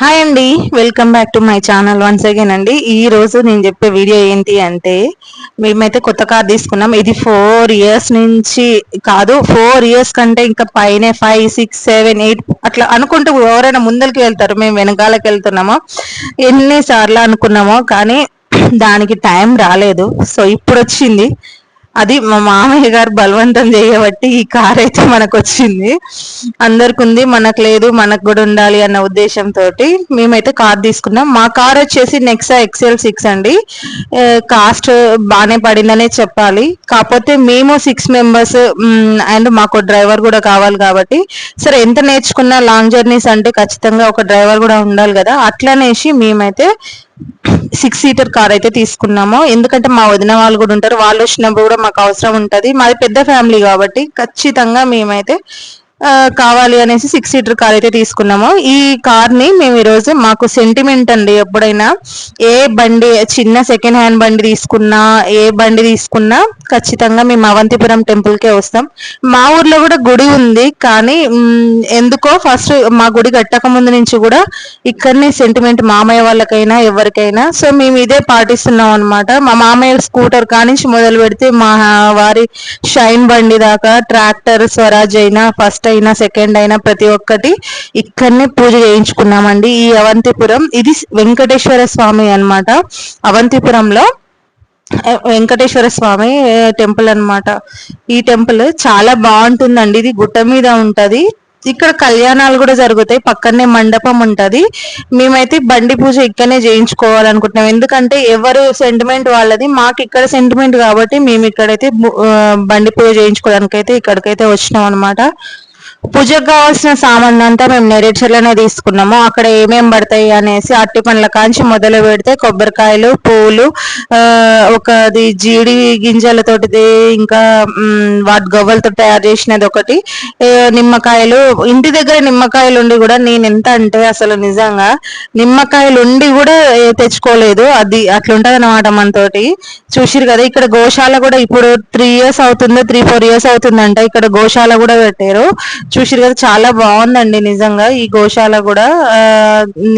Hi అండి welcome back to my channel once again అండి ఈ రోజు నేను చెప్పే వీడియో ఏంటి అంటే మేమైతే కొత్త కార్ తీసుకున్నాం. ఇది ఫోర్ ఇయర్స్ నుంచి కాదు ఫోర్ ఇయర్స్ కంటే ఇంకా పైన ఫైవ్ సిక్స్ సెవెన్ ఎయిట్ అట్లా అనుకుంటూ ఎవరైనా ముందరికి వెళ్తారు మేము వెనకాలకి వెళ్తున్నామో. ఎన్నిసార్లు అనుకున్నామో కానీ దానికి టైం రాలేదు. సో ఇప్పుడు వచ్చింది. అది మా మామయ్య గారు బలవంతం చేయబట్టి ఈ కార్ అయితే మనకు వచ్చింది అందరికి ఉంది మనకు లేదు మనకు కూడా ఉండాలి అన్న ఉద్దేశంతో మేమైతే కార్ తీసుకున్నాం. మా కార్ వచ్చేసి నెక్సా ఎక్సెల్ సిక్స్ అండి. కాస్ట్ బాగానే పడిందనే చెప్పాలి. కాకపోతే మేము సిక్స్ మెంబర్స్ అండ్ మాకు డ్రైవర్ కూడా కావాలి కాబట్టి సరే ఎంత నేర్చుకున్నా లాంగ్ జర్నీస్ అంటే ఖచ్చితంగా ఒక డ్రైవర్ కూడా ఉండాలి కదా. అట్లనేసి మేమైతే సిక్స్ సీటర్ కార్ అయితే తీసుకున్నాము. ఎందుకంటే మా వదిన వాళ్ళు కూడా ఉంటారు. వాళ్ళు వచ్చినప్పుడు కూడా మాకు అవసరం ఉంటుంది. మాది పెద్ద ఫ్యామిలీ కాబట్టి ఖచ్చితంగా మేమైతే కావాలి అనేసి సిక్స్ సీటర్ కార్ అయితే తీసుకున్నాము. ఈ కార్ని మేము ఈరోజు మాకు సెంటిమెంట్ అండి. ఎప్పుడైనా ఏ బండి చిన్న సెకండ్ హ్యాండ్ బండి తీసుకున్నా ఏ బండి తీసుకున్నా ఖచ్చితంగా మేము అవంతిపురం టెంపుల్ కే వస్తాం. మా ఊర్లో కూడా గుడి ఉంది. కానీ ఎందుకో ఫస్ట్ మా గుడి కట్టక ముందు నుంచి కూడా ఇక్కడనే సెంటిమెంట్ మామయ్య వాళ్ళకైనా ఎవరికైనా. సో మేము ఇదే పాటిస్తున్నాం అనమాట మా మామయ్య స్కూటర్ కానించి మొదలు పెడితే మా వారి షైన్ బండి దాకా ట్రాక్టర్ స్వరాజ్ అయినా ఫస్ట్ అయినా సెకండ్ అయినా ప్రతి ఒక్కటి ఇక్కడనే పూజ చేయించుకున్నామండి. ఈ అవంతిపురం ఇది వెంకటేశ్వర స్వామి అన్నమాట. అవంతిపురంలో వెంకటేశ్వర స్వామి టెంపుల్ అన్నమాట. ఈ టెంపుల్ చాలా బాగుంటుందండి. ఇది గుట్ట మీద ఉంటది. ఇక్కడ కళ్యాణాలు కూడా జరుగుతాయి. పక్కనే మండపం ఉంటది. మేమైతే బండి పూజ ఇక్కడనే చేయించుకోవాలనుకుంటున్నాం. ఎందుకంటే ఎవరు సెంటిమెంట్ వాళ్ళది మాకు ఇక్కడ సెంటిమెంట్ కాబట్టి మేము ఇక్కడైతే బండి పూజ చేయించుకోవడానికి అయితే ఇక్కడికైతే వచ్చినాం అనమాట పూజకు కావాల్సిన సామాన్ అంతా మేము నెరేచర్లోనే తీసుకున్నాము. అక్కడ ఏమేం పడతాయి అనేసి అట్టి పండ్ల కాంచి మొదలు పెడితే కొబ్బరికాయలు పూలు ఒకది జీడి గింజలతోటిది ఇంకా వాటి గవ్వలతో తయారు చేసినది ఒకటి. నిమ్మకాయలు ఇంటి దగ్గర నిమ్మకాయలు ఉండి కూడా నేను ఎంత అంటే అసలు నిజంగా నిమ్మకాయలు ఉండి కూడా తెచ్చుకోలేదు. అది అట్లుంటది అనమాట మనతోటి. చూసిరు కదా ఇక్కడ గోశాల కూడా ఇప్పుడు త్రీ ఇయర్స్ అవుతుందో త్రీ ఫోర్ ఇయర్స్ అవుతుందంట. ఇక్కడ గోశాల కూడా పెట్టారు. చూసారు కదా చాలా బాగుందండి నిజంగా ఈ గోశాల కూడా.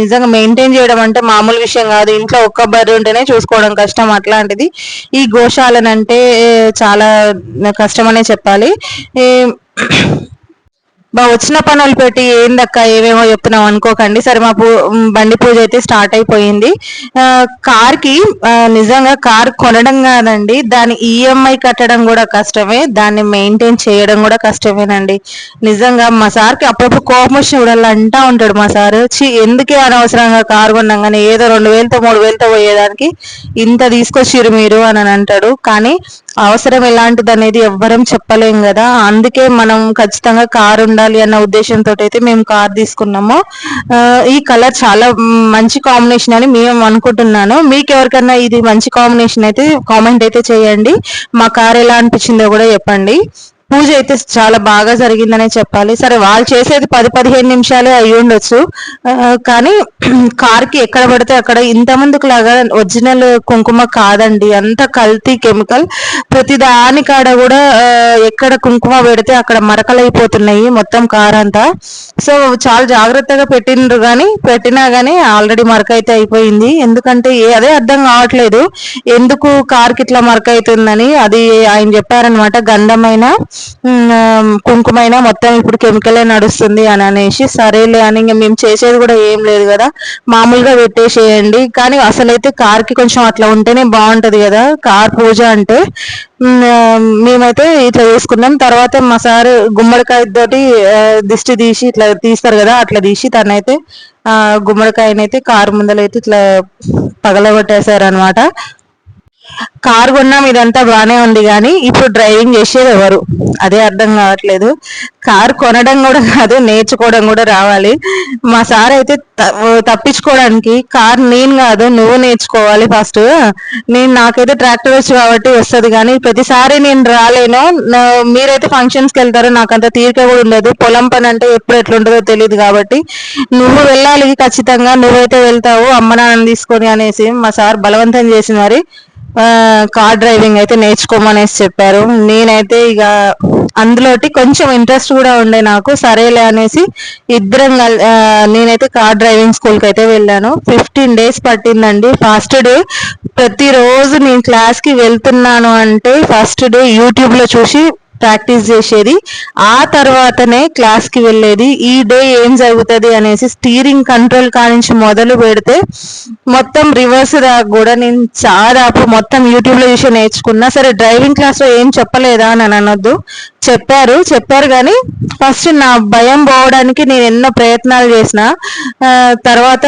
నిజంగా మెయింటైన్ చేయడం అంటే మామూలు విషయం కాదు. ఇంట్లో ఒక్క బర్రె ఉంటేనే చూసుకోవడం కష్టం అట్లాంటిది. ఈ గోశాలనంటే చాలా కష్టం అనే చెప్పాలి బా వచ్చిన పనులు పెట్టి ఏందక్క ఏమేమో చెప్తున్నాం అనుకోకండి. సరే మా పూ బండి పూజ అయితే స్టార్ట్ అయిపోయింది. కార్కి కార్కి నిజంగా కార్ కొనడం కాదండి. దాని ఈఎంఐ కట్టడం కూడా కష్టమే. దాన్ని మెయింటైన్ చేయడం కూడా కష్టమేనండి. నిజంగా మా సార్కి అప్పుడప్పుడు కోపం వచ్చినప్పుడు అంటా ఉంటాడు మా సార్. చి ఎందుకే అనవసరంగా కారు కొన్నాం? కానీ ఏదో రెండు వేలతో మూడు వేలతో పోయేదానికి ఇంత తీసుకొచ్చిరు మీరు అని అంటాడు. కానీ అవసరం ఎలాంటిది అనేది ఎవ్వరం చెప్పలేం కదా. అందుకే మనం ఖచ్చితంగా కార్ ఉండాలి అన్న ఉద్దేశంతో అయితే మేము కార్ తీసుకున్నాము. ఈ కలర్ చాలా మంచి కాంబినేషన్ అని మేము అనుకుంటున్నాను. మీకు ఎవరికైనా ఇది మంచి కాంబినేషన్ అయితే కామెంట్ అయితే చేయండి. మా కార్ ఎలా అనిపించిందో కూడా చెప్పండి. పూజ అయితే చాలా బాగా జరిగిందనే చెప్పాలి. సరే వాళ్ళు చేసేది పది పదిహేను నిమిషాలే అయి ఉండొచ్చు. కానీ కార్కి ఎక్కడ పడితే అక్కడ ఇంత ముందుకు లాగా ఒరిజినల్ కుంకుమ కాదండి. అంత కల్తీ కెమికల్. ప్రతి దాని కాడ కూడా ఎక్కడ కుంకుమ పెడితే అక్కడ మరకలైపోతున్నాయి మొత్తం కార్ అంతా సో చాలా జాగ్రత్తగా పెట్టిండ్రు కానీ పెట్టినా కానీ ఆల్రెడీ మరక అయితే అయిపోయింది. ఎందుకంటే ఏ- అదే అర్థం కావట్లేదు. ఎందుకు కార్కి ఇట్లా మరక అవుతుందని అది ఆయన చెప్పారనమాట గంధమైన కుంకుమైన మొత్తం ఇప్పుడు కెమికలే నడుస్తుంది అని అనేసి. సరేలే అని ఇంకా మేము చేసేది కూడా ఏం లేదు కదా. మామూలుగా పెట్టేసేయండి. కానీ అసలైతే కార్కి కొంచెం అట్లా ఉంటేనే బాగుంటది కదా. కార్ పూజ అంటే మేమైతే ఇట్లా చేసుకున్నాం. తర్వాత మా సార్ గుమ్మడికాయ తోటి ఆ, దిష్టి తీసి ఇట్లా తీస్తారు కదా అట్లా తీసి తనైతే ఆ గుమ్మడికాయనైతే కారు ముందలైతే ఇట్లా పగలగొట్టేశారు అనమాట కారు కొన్నాం ఇదంతా బాగానే ఉంది కానీ ఇప్పుడు డ్రైవింగ్ చేసేది ఎవరు? అదే అర్థం కావట్లేదు. కారు కొనడం కూడా కాదు నేర్చుకోవడం కూడా రావాలి. మా సార్ అయితే తప్పించుకోవడానికి కార్ నేను కాదు నువ్వు నేర్చుకోవాలి ఫస్ట్. నేను నాకైతే ట్రాక్టర్ వచ్చి కాబట్టి వస్తుంది కానీ ప్రతిసారి నేను రాలేను. మీరైతే ఫంక్షన్స్కి నాకు అంత తీరిక కూడా ఉండదు. పొలం పని అంటే ఎప్పుడు ఎట్లుంటుందో తెలియదు కాబట్టి. నువ్వు వెళ్ళాలి ఖచ్చితంగా నువ్వైతే వెళ్తావు అమ్మ నాన్నని తీసుకొని అనేసి మా సార్ బలవంతం చేసి మరి కార్ డ్రైవింగ్ అయితే నేర్చుకోమనేసి చెప్పారు. నేనైతే ఇక అందులోటి కొంచెం ఇంట్రెస్ట్ కూడా ఉండే నాకు. సరేలే అనేసి ఇద్దరం నేనైతే కార్ డ్రైవింగ్ స్కూల్కి అయితే వెళ్ళాను. ఫిఫ్టీన్ డేస్ పట్టిందండి. ఫస్ట్ డే ప్రతిరోజు నేను క్లాస్కి వెళ్తున్నాను అంటే ఫస్ట్ డే యూట్యూబ్లో చూసి ప్రాక్టీస్ చేసేది. ఆ తర్వాతనే క్లాస్కి వెళ్ళేది. ఈ డే ఏం జరుగుతుంది అనేసి స్టీరింగ్ కంట్రోల్ కానించి మొదలు పెడితే మొత్తం రివర్స్ దాకా కూడా నేను చాలా మొత్తం యూట్యూబ్లో చూసి నేర్చుకున్నా. సరే డ్రైవింగ్ క్లాస్లో ఏం చెప్పలేదా అని అనొద్దు చెప్పారు చెప్పారు కానీ ఫస్ట్ నా భయం పోవడానికి నేను ఎన్నో ప్రయత్నాలు చేసిన. తర్వాత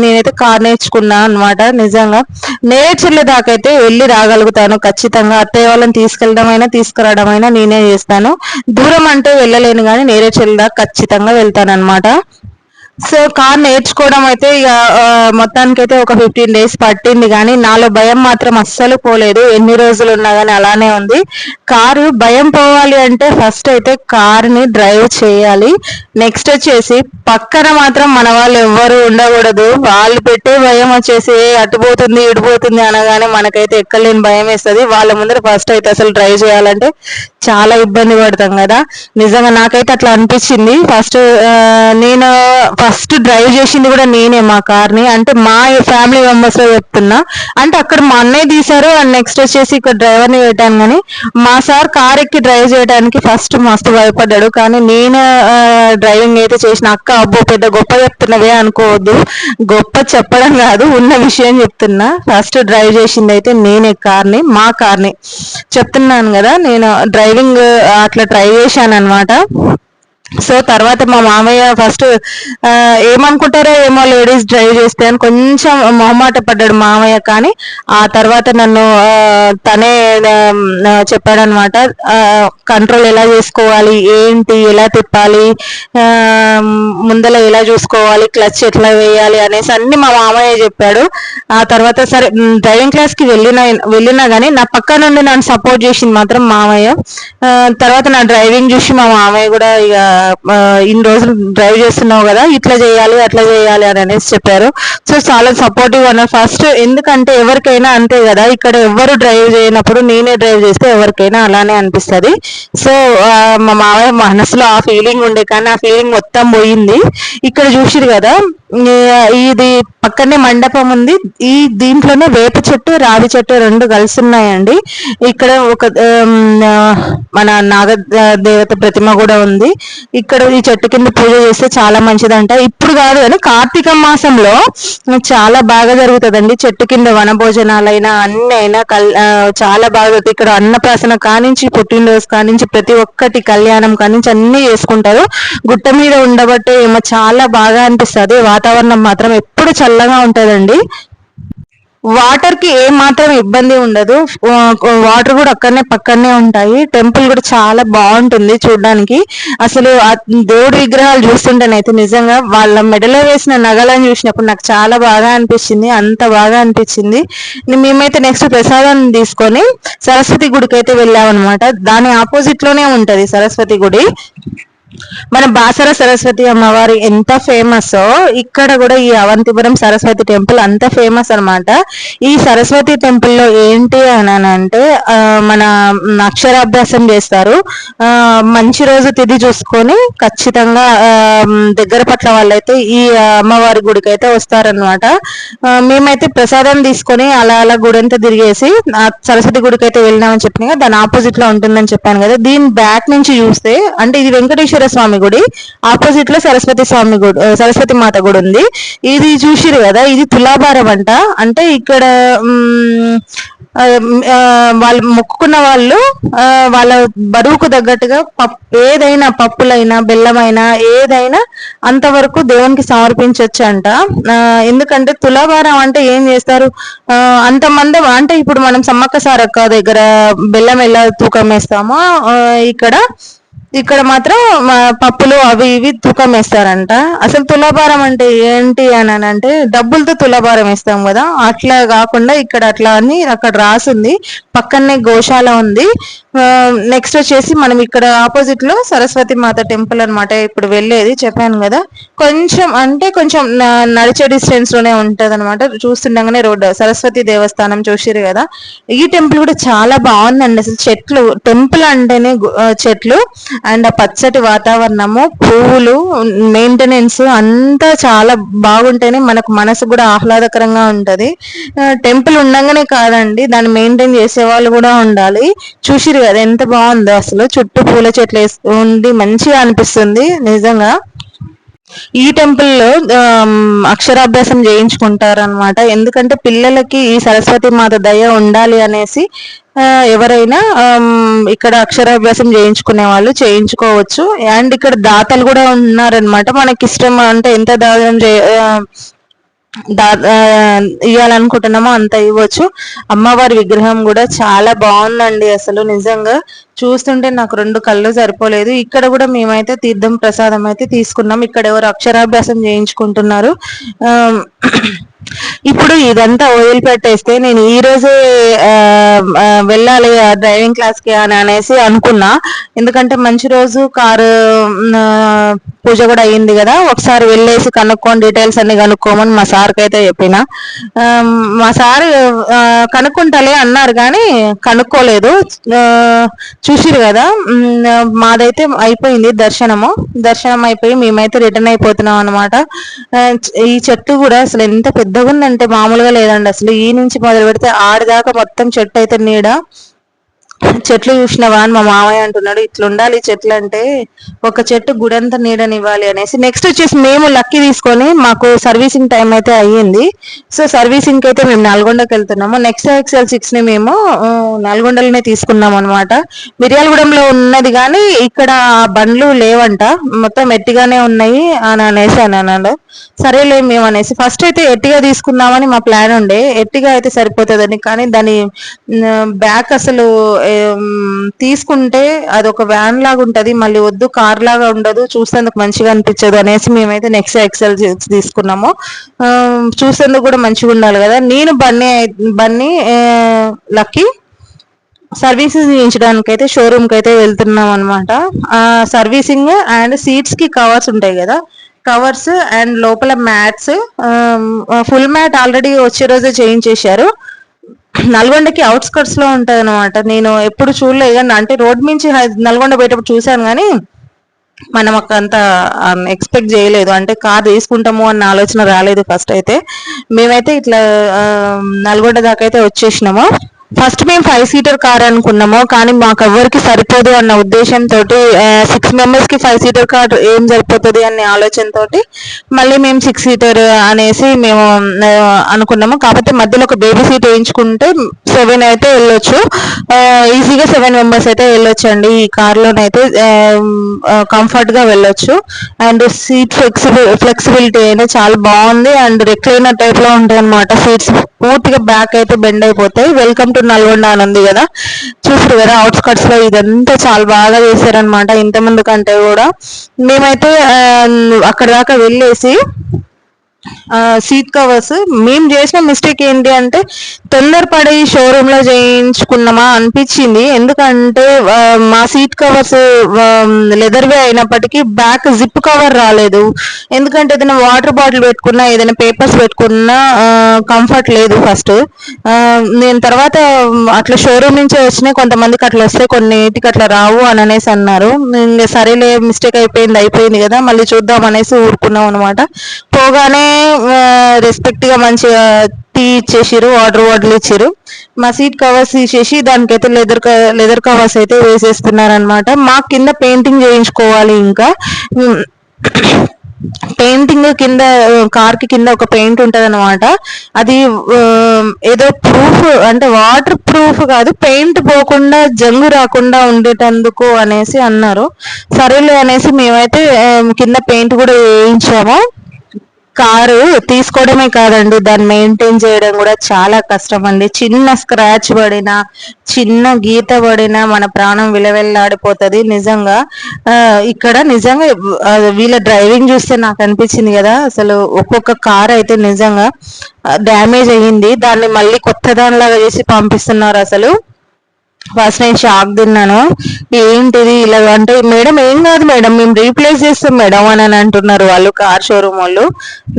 నేనైతే కార్ నేర్చుకున్నా అన్నమాట నిజంగా. నేర్చులే దాకైతే వెళ్ళి రాగలుగుతాను ఖచ్చితంగా. అత్తయ్య వాళ్ళని తీసుకెళ్ళడం అయినా తీసుకురావడం అయినా నేనే చేస్తాను. దూరం అంటే వెళ్ళలేను కానీ నేరేచెల్లి దాకా ఖచ్చితంగా వెళ్తాను అనమాట సో కార్ నేర్చుకోవడం అయితే ఇక మొత్తానికి అయితే ఒక ఫిఫ్టీన్ డేస్ పట్టింది కానీ నాలో భయం మాత్రం అస్సలు పోలేదు. ఎన్ని రోజులు ఉన్నా కానీ అలానే ఉంది. కారు భయం పోవాలి అంటే ఫస్ట్ అయితే కార్ని డ్రైవ్ చేయాలి. నెక్స్ట్ వచ్చేసి పక్కన మాత్రం మన వాళ్ళు ఎవ్వరు ఉండకూడదు. వాళ్ళు పెట్టే భయం వచ్చేసి అటుపోతుంది అటు పోతుంది అనగానే మనకైతే ఎక్కలేని భయం వేస్తుంది. వాళ్ళ ముందర ఫస్ట్ అయితే అసలు డ్రైవ్ చేయాలంటే చాలా ఇబ్బంది పడతాం కదా. నిజంగా నాకైతే అట్లా అనిపించింది. ఫస్ట్ నేను ఫస్ట్ డ్రైవ్ చేసింది కూడా నేనే మా కార్ని అంటే మా ఫ్యామిలీ మెంబర్స్లో చెప్తున్నా. అంటే అక్కడ మా అన్నయ్య తీశారు అండ్ నెక్స్ట్ వచ్చేసి ఇక్కడ డ్రైవర్ని పెట్టాను కానీ మా సార్ కార్ ఎక్కి డ్రైవ్ చేయడానికి ఫస్ట్ మస్తు భయపడ్డాడు. కానీ నేను డ్రైవింగ్ అయితే చేసిన అక్క అబ్బో పెద్ద గొప్ప చెప్తున్నవే అనుకోవద్దు. గొప్ప చెప్పడం కాదు ఉన్న విషయం చెప్తున్నా. ఫస్ట్ డ్రైవ్ చేసింది అయితే నేనే కార్ని మా కార్ని చెప్తున్నాను కదా నేను డ్రైవింగ్ అట్లా ట్రై చేశాను అనమాట సో తర్వాత మా మామయ్య ఫస్ట్ ఏమనుకుంటారో ఏమో లేడీస్ డ్రైవ్ చేస్తే అని కొంచెం మొహమాట పడ్డాడు మామయ్య కానీ ఆ తర్వాత నన్ను తనే చెప్పాడనమాట కంట్రోల్ ఎలా చేసుకోవాలి ఏంటి ఎలా తిప్పాలి ముందల ఎలా చూసుకోవాలి క్లచ్ ఎట్లా వేయాలి అనేసి అన్ని మా మామయ్య చెప్పాడు. ఆ తర్వాత సరే డ్రైవింగ్ క్లాస్కి వెళ్ళిన వెళ్ళినా కానీ నా పక్క నుండి నన్ను సపోర్ట్ చేసింది మాత్రం మామయ్య. తర్వాత నా డ్రైవింగ్ చూసి మా మామయ్య కూడా ఇక ఇన్ని రోజులు డ్రైవ్ చేస్తున్నావు కదా ఇట్లా చేయాలి అట్లా చేయాలి అని అనేసి చెప్పారు. సో చాలా సపోర్టివ్ అన్నారు ఫస్ట్ ఎందుకంటే ఎవరికైనా అంతే కదా ఇక్కడ ఎవరు డ్రైవ్ చేయనప్పుడు నేనే డ్రైవ్ చేస్తే ఎవరికైనా అలానే అనిపిస్తుంది. సో మా మనసులో ఆ ఫీలింగ్ ఉండే కానీ ఆ ఫీలింగ్ మొత్తం పోయింది. ఇక్కడ చూసిరు కదా ఇది పక్కనే మండపం ఉంది. ఈ దీంట్లోనే వేప చెట్టు రావి చెట్టు రెండు కలిసి ఉన్నాయండి ఇక్కడ ఒక మన నాగ దేవత ప్రతిమ కూడా ఉంది. ఇక్కడ ఈ చెట్టు కింద పూజ చేస్తే చాలా మంచిదంట. ఇప్పుడు కాదు కానీ కార్తీక మాసంలో చాలా బాగా జరుగుతుందండి. చెట్టు కింద వనభోజనాలైనా అన్ని అయినా కల్ చాలా బాగా జరుగుతుంది ఇక్కడ అన్నప్రాసన కానించి పుట్టినరోజు కానించి ప్రతి ఒక్కటి కళ్యాణం కానించి అన్ని చేసుకుంటారు. గుట్ట మీద ఉండబట్టే ఏమో చాలా బాగా అనిపిస్తుంది. వాతావరణం మాత్రం ఎప్పుడు చల్లగా ఉంటుందండి. వాటర్కి ఏ మాత్రం ఇబ్బంది ఉండదు. వాటర్ కూడా అక్కడనే పక్కనే ఉంటాయి. టెంపుల్ కూడా చాలా బాగుంటుంది చూడడానికి. అసలు దేవుడి విగ్రహాలు చూస్తుంటేనైతే నిజంగా వాళ్ళ మెడలో వేసిన నగలను చూసినప్పుడు నాకు చాలా బాగా అనిపించింది. అంత బాగా అనిపించింది. మేమైతే నెక్స్ట్ ప్రసాదం తీసుకొని సరస్వతి గుడికి అయితే వెళ్ళామన్నమాట. దాని ఆపోజిట్లోనే ఉంటది సరస్వతి గుడి. మన బాసర సరస్వతి అమ్మవారి ఎంత ఫేమస్ ఇక్కడ కూడా ఈ అవంతిపురం సరస్వతి టెంపుల్ అంత ఫేమస్ అన్నమాట. ఈ సరస్వతి టెంపుల్లో ఏంటి అని అంటే మన అక్షరాభ్యాసం చేస్తారు. ఆ, మంచి రోజు తిది చూసుకొని ఖచ్చితంగా దగ్గర పట్ల వాళ్ళైతే ఈ అమ్మవారి గుడికి అయితే వస్తారనమాట మేమైతే ప్రసాదం తీసుకొని అలా అలా గుడి అంతా తిరిగేసి సరస్వతి గుడికి అయితే వెళ్ళినామని చెప్పిన కదా, దాని ఆపోజిట్లో ఉంటుందని చెప్పాను కదా. దీని బ్యాక్ నుంచి చూస్తే అంటే ఇది వెంకటేశ్వర స్వామి గుడి. ఆపోజిట్లో సరస్వతి స్వామి గుడి సరస్వతి మాత గుడి ఉంది. ఇది చూసిరు కదా ఇది తులాభారం అంట. అంటే ఇక్కడ వాళ్ళు మొక్కుకున్న వాళ్ళు వాళ్ళ బరువుకు తగ్గట్టుగా పప్పు ఏదైనా పప్పులైనా బెల్లమైనా ఏదైనా అంతవరకు దేవునికి సమర్పించవచ్చు అంట ఎందుకంటే తులాభారం అంటే ఏం చేస్తారు? అంతమంది అంటే ఇప్పుడు మనం సమ్మక్క సారక్క దగ్గర బెల్లం ఎలా తూకం వేస్తామో ఇక్కడ ఇక్కడ మాత్రం పప్పులు అవి ఇవి తూకం వేస్తారంట. అసలు తులాభారం అంటే ఏంటి అని అంటే డబ్బులతో తులాభారం వేస్తాం కదా. అట్లా కాకుండా ఇక్కడ అట్లా అని అక్కడ రాసుంది. పక్కనే గోశాల ఉంది. నెక్స్ట్ వచ్చేసి మనం ఇక్కడ ఆపోజిట్లో సరస్వతి మాత టెంపుల్ అన్నమాట. ఇప్పుడు వెళ్ళేది చెప్పాను కదా. కొంచెం అంటే కొంచెం నడిచే డిస్టెన్స్లోనే ఉంటది అనమాట చూస్తుండగానే రోడ్డు సరస్వతి దేవస్థానం చూసిరు కదా. ఈ టెంపుల్ కూడా చాలా బాగుందండి. అసలు చెట్లు టెంపుల్ అంటేనే చెట్లు అండ్ ఆ పచ్చటి వాతావరణము పువ్వులు మెయింటెనెన్స్ అంతా చాలా బాగుంటేనే మనకు మనసు కూడా ఆహ్లాదకరంగా ఉంటది. టెంపుల్ ఉండగానే కాదండి దాన్ని మెయింటైన్ చేసే వాళ్ళు కూడా ఉండాలి. చూసిరు కదా ఎంత బాగుందో అసలు. చుట్టూ పూల చెట్లు ఉండి మంచిగా అనిపిస్తుంది నిజంగా. ఈ టెంపుల్లో అక్షరాభ్యాసం చేయించుకుంటారనమాట ఎందుకంటే పిల్లలకి ఈ సరస్వతి మాత దయ ఉండాలి అనేసి ఎవరైనా ఇక్కడ అక్షరాభ్యాసం చేయించుకునే వాళ్ళు చేయించుకోవచ్చు. అండ్ ఇక్కడ దాతలు కూడా ఉన్నారనమాట మనకి ఇష్టం అంటే ఎంత దానం చే ఇవ్వాలనుకుంటున్నామో అంత ఇవ్వచ్చు. అమ్మవారి విగ్రహం కూడా చాలా బాగుందండి అసలు నిజంగా. చూస్తుంటే నాకు రెండు కళ్ళు సరిపోలేదు. ఇక్కడ కూడా మేమైతే తీర్థం ప్రసాదం అయితే తీసుకున్నాం. ఇక్కడ ఎవరు అక్షరాభ్యాసం చేయించుకుంటున్నారు. ఇప్పుడు ఇదంతా వదిలిపెట్టేస్తే నేను ఈ రోజే వెళ్ళాలి డ్రైవింగ్ క్లాస్కి అని అనేసి అనుకున్నా. ఎందుకంటే మంచి రోజు కారు పూజ కూడా అయింది కదా. ఒకసారి వెళ్ళేసి కనుక్కొని డీటెయిల్స్ అన్ని కనుక్కోమని మా సార్కి అయితే చెప్పిన మా సార్ కనుక్కుంటాలే అన్నారు కానీ కనుక్కోలేదు. చూసిరు కదా. మాదైతే అయిపోయింది దర్శనము. దర్శనం అయిపోయి మేమైతే రిటర్న్ అయిపోతున్నాం అనమాట ఈ చెట్టు కూడా అసలు ఎంత పెద్దగా ఉందంటే మామూలుగా లేదండి. అసలు ఈ నుంచి మొదలు పెడితే ఆడిదాకా మొత్తం చెట్టు అయితే నీడ. చెట్లు చూసినవా అని మా మామయ్య అంటున్నాడు. ఇట్లా ఉండాలి చెట్లు అంటే ఒక చెట్టు గుడంత నీడనివ్వాలి అనేసి. నెక్స్ట్ వచ్చేసి మేము లక్కీ తీసుకొని మాకు సర్వీసింగ్ టైం అయితే అయ్యింది. సో సర్వీసింగ్ అయితే మేము నల్గొండకి వెళ్తున్నాము. నెక్స్ట్ ఎక్స్ఎల్ సిక్స్ని మేము నల్గొండలోనే తీసుకున్నాం అనమాట మిర్యాలగూడెంలో ఉన్నది కానీ ఇక్కడ బండ్లు లేవంట. మొత్తం ఎట్టిగానే ఉన్నాయి అని అనేసి అని అన్నాడు. సరేలే మేము అనేసి. ఫస్ట్ అయితే ఎట్టిగా తీసుకుందామని మా ప్లాన్ ఉండే. ఎట్టిగా అయితే సరిపోతుందని కానీ దాని బ్యాక్ అసలు తీసుకుంటే అది ఒక వ్యాన్ లాగా ఉంటది మళ్ళీ వద్దు కార్ లాగా ఉండదు చూసేందుకు మంచిగా అనిపించదు అనేసి మేమైతే నెక్స్ట్ ఎక్సెల్ తీసుకున్నాము. చూసేందుకు కూడా మంచిగా ఉండాలి కదా. నేను బన్నీ బన్నీ లక్కీ సర్వీసింగ్ చేయించడానికి అయితే షోరూమ్కి అయితే వెళ్తున్నాం అనమాట సర్వీసింగ్ అండ్ సీట్స్కి కవర్స్ ఉంటాయి కదా. కవర్స్ అండ్ లోపల మ్యాట్స్ ఫుల్ మ్యాట్ ఆల్రెడీ వచ్చే రోజే చేయించేశారు నల్గొండకి అవుట్స్కట్స్లో ఉంటది అనమాట నేను ఎప్పుడు చూడలేదు కానీ అంటే రోడ్ నుంచి నల్గొండ పోయేటప్పుడు చూశాను కానీ మనం అంత ఎక్స్పెక్ట్ చేయలేదు. అంటే కార్ తీసుకుంటాము అన్న ఆలోచన రాలేదు ఫస్ట్ అయితే. మేమైతే ఇట్లా నల్గొండ దాకా అయితే వచ్చేసినాము. ఫస్ట్ మేము ఫైవ్ సీటర్ కార్ అనుకున్నాము కానీ మాకు ఎవరికి సరిపోదు అన్న ఉద్దేశంతో సిక్స్ మెంబర్స్కి ఫైవ్ సీటర్ కార్ ఏం సరిపోతుంది అనే ఆలోచనతో మళ్ళీ మేము సిక్స్ సీటర్ అనేసి మేము అనుకున్నాము. కాకపోతే మధ్యలో ఒక బేబీ సీట్ వేయించుకుంటే సెవెన్ అయితే వెళ్ళొచ్చు. ఈజీగా సెవెన్ మెంబర్స్ అయితే వెళ్ళొచ్చు అండి ఈ కార్లోనైతే కంఫర్ట్గా వెళ్ళొచ్చు. అండ్ సీట్ ఫ్లెక్సిబుల్ ఫ్లెక్సిబిలిటీ అయితే చాలా బాగుంది. అండ్ రెక్లైనర్ టైప్లో ఉంటాయి అనమాట సీట్స్ పూర్తిగా బ్యాక్ అయితే బెండ్ అయిపోతాయి. వెల్కమ్ టు నల్గొండ అని ఉంది కదా. చూసారు కదా అవుట్స్కట్స్లో ఇదంతా చాలా బాగా చేశారనమాట ఇంతమంది కంటే కూడా. మేమైతే అక్కడ దాకా వెళ్ళేసి సీట్ కవర్స్ మేము చేసిన మిస్టేక్ ఏంటి అంటే తొందరపడి షోరూమ్లో చేయించుకున్నామా అనిపించింది. ఎందుకంటే మా సీట్ కవర్స్ లెదర్వే అయినప్పటికీ బ్యాక్ జిప్ కవర్ రాలేదు. ఎందుకంటే ఏదైనా వాటర్ బాటిల్ పెట్టుకున్నా ఏదైనా పేపర్స్ పెట్టుకున్నా కంఫర్ట్ లేదు ఫస్ట్ నేను తర్వాత అట్లా షోరూమ్ నుంచి వచ్చినాయి. కొంతమందికి అట్లా వస్తే కొన్నిటికి అట్లా రావు అని అనేసి అన్నారు. సరేలే మిస్టేక్ అయిపోయింది అయిపోయింది కదా మళ్ళీ చూద్దాం అనేసి ఊరుకున్నాం అనమాట పోగానే రెస్పెక్ట్గా మంచిగా టీ ఇచ్చేసారు వాటర్ బాటిల్ ఇచ్చారు మా సీట్ కవర్స్ తీసేసి దానికైతే లెదర్ లెదర్ కవర్స్ అయితే వేసేస్తున్నారు అనమాట మా కింద పెయింటింగ్ చేయించుకోవాలి ఇంకా. పెయింటింగ్ కింద కార్కి కింద ఒక పెయింట్ ఉంటది అనమాట అది ఏదో ప్రూఫ్ అంటే వాటర్ ప్రూఫ్ కాదు పెయింట్ పోకుండా జంగు రాకుండా ఉండేటందుకు అనేసి అన్నారు. సరేలే అనేసి మేమైతే కింద పెయింట్ కూడా వేయించాము. కారు తీసుకోవడమే కాదండి దాన్ని మెయింటైన్ చేయడం కూడా చాలా కష్టం అండి చిన్న స్క్రాచ్ పడినా చిన్న గీత పడినా మన ప్రాణం విలవెల్లాడిపోతుంది. నిజంగా ఇక్కడ నిజంగా వీళ్ళ డ్రైవింగ్ చూస్తే నాకు అనిపించింది కదా అసలు ఒక్కొక్క కార్ అయితే నిజంగా డ్యామేజ్ అయ్యింది. దాన్ని మళ్ళీ కొత్త దానిలాగా చేసి పంపిస్తున్నారు అసలు. ఫస్ట్ నేను షాక్ తిన్నాను. ఏంటిది ఇలా అంటే మేడం ఏం కాదు మేడం మేము రీప్లేస్ చేస్తాం మేడం అని అని అంటున్నారు వాళ్ళు కార్ షోరూమ్ వాళ్ళు.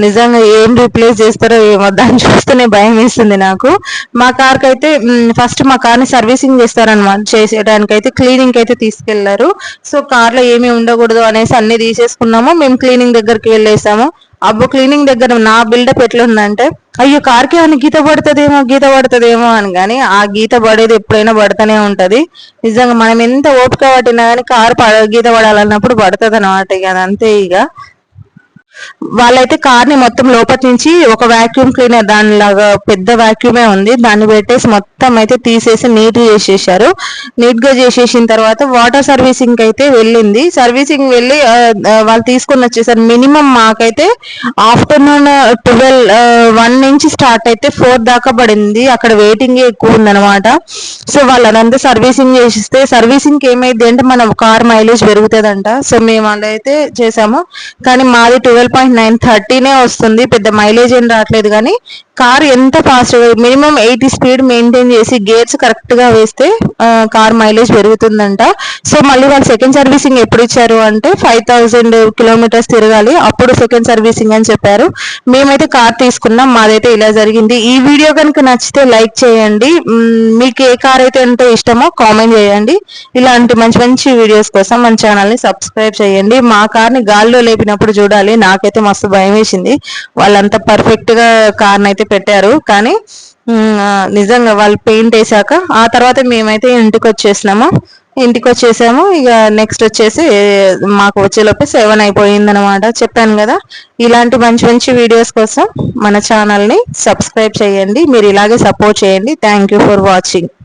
నిజంగా ఏం రీప్లేస్ చేస్తారో ఏమో దాన్ని చూస్తేనే భయం వేస్తుంది నాకు. మా కార్కి అయితే ఫస్ట్ మా కార్ని సర్వీసింగ్ చేస్తారనమాట చేసేయడానికి అయితే క్లీనింగ్ అయితే తీసుకెళ్ళారు. సో కార్లో ఏమి ఉండకూడదు అనేసి అన్ని తీసేసుకున్నాము. మేము క్లీనింగ్ దగ్గరికి వెళ్ళేసాము. అబ్బో క్లీనింగ్ దగ్గర నా బిల్డప్ ఎట్లుందంటే అయ్యో కార్కి అని గీత పడుతుందేమో గీత పడుతుందేమో అని కానీ ఆ గీత పడేది ఎప్పుడైనా పడుతూనే ఉంటది. నిజంగా మనం ఎంత ఓపిక పట్టినా కానీ కారు గీత పడాలన్నప్పుడు పడుతుంది అనమాట ఇక అంతే ఇక. వాళ్ళైతే కార్ని మొత్తం లోపల నుంచి ఒక వాక్యూమ్ క్లీనర్ దానిలాగా పెద్ద వాక్యూమే ఉంది. దాన్ని పెట్టేసి మొత్తం అయితే తీసేసి నీట్గా చేసేసారు నీట్గా చేసేసిన తర్వాత వాటర్ సర్వీసింగ్ అయితే వెళ్ళింది. సర్వీసింగ్ వెళ్ళి వాళ్ళు తీసుకొని వచ్చేసారు. మినిమం మాకైతే ఆఫ్టర్నూన్ ట్వెల్వ్ వన్ నుంచి స్టార్ట్ అయితే ఫోర్ దాకా పడింది. అక్కడ వెయిటింగ్ ఎక్కువ ఉందన్నమాట. సో వాళ్ళంతా సర్వీసింగ్ చేసిస్తే సర్వీసింగ్ ఏమైంది అంటే మన కార్ మైలేజ్ పెరుగుతుందంట. సో మేము అయితే చేసాము. కానీ మాది ట్వెల్వ్ ట్వెల్వ్ పాయింట్ నైన్ థర్టీనే వస్తుంది. పెద్ద మైలేజ్ ఏం రావట్లేదు కానీ కార్ ఎంత fast minimum eighty speed maintain చేసి గేర్స్ కరెక్ట్గా వేస్తే కార్ మైలేజ్ పెరుగుతుందంట. సో మళ్ళీ వాళ్ళు సెకండ్ సర్వీసింగ్ ఎప్పుడు ఇచ్చారు అంటే ఫైవ్ థౌజండ్ కిలోమీటర్స్ తిరగాలి. అప్పుడు సెకండ్ సర్వీసింగ్ అని చెప్పారు. మేమైతే కార్ తీసుకున్నాం. మాదైతే ఇలా జరిగింది. ఈ వీడియో కనుక నచ్చితే లైక్ చేయండి. మీకు ఏ కార్ అయితే ఎంతో ఇష్టమో కామెంట్ చేయండి. ఇలాంటి మంచి మంచి వీడియోస్ కోసం మన ఛానల్ని సబ్స్క్రైబ్ చేయండి. మా కార్ని గాల్లో లేపినప్పుడు చూడాలి నాకైతే మస్తు భయం వేసింది. వాళ్ళంతా పర్ఫెక్ట్గా కార్ని అయితే పెట్టారు. కానీ నిజంగా వాళ్ళు పెయింట్ వేసాక ఆ తర్వాత మేమైతే ఇంటికి వచ్చేసినాము ఇంటికి వచ్చేసాము ఇక నెక్స్ట్ వచ్చేసి మాకు వచ్చేలోపు సెవెన్ అయిపోయింది అనమాట చెప్పాను కదా ఇలాంటి మంచి మంచి వీడియోస్ కోసం మన ఛానల్ని సబ్స్క్రైబ్ చేయండి. మీరు ఇలాగే సపోర్ట్ చేయండి. Thank you for watching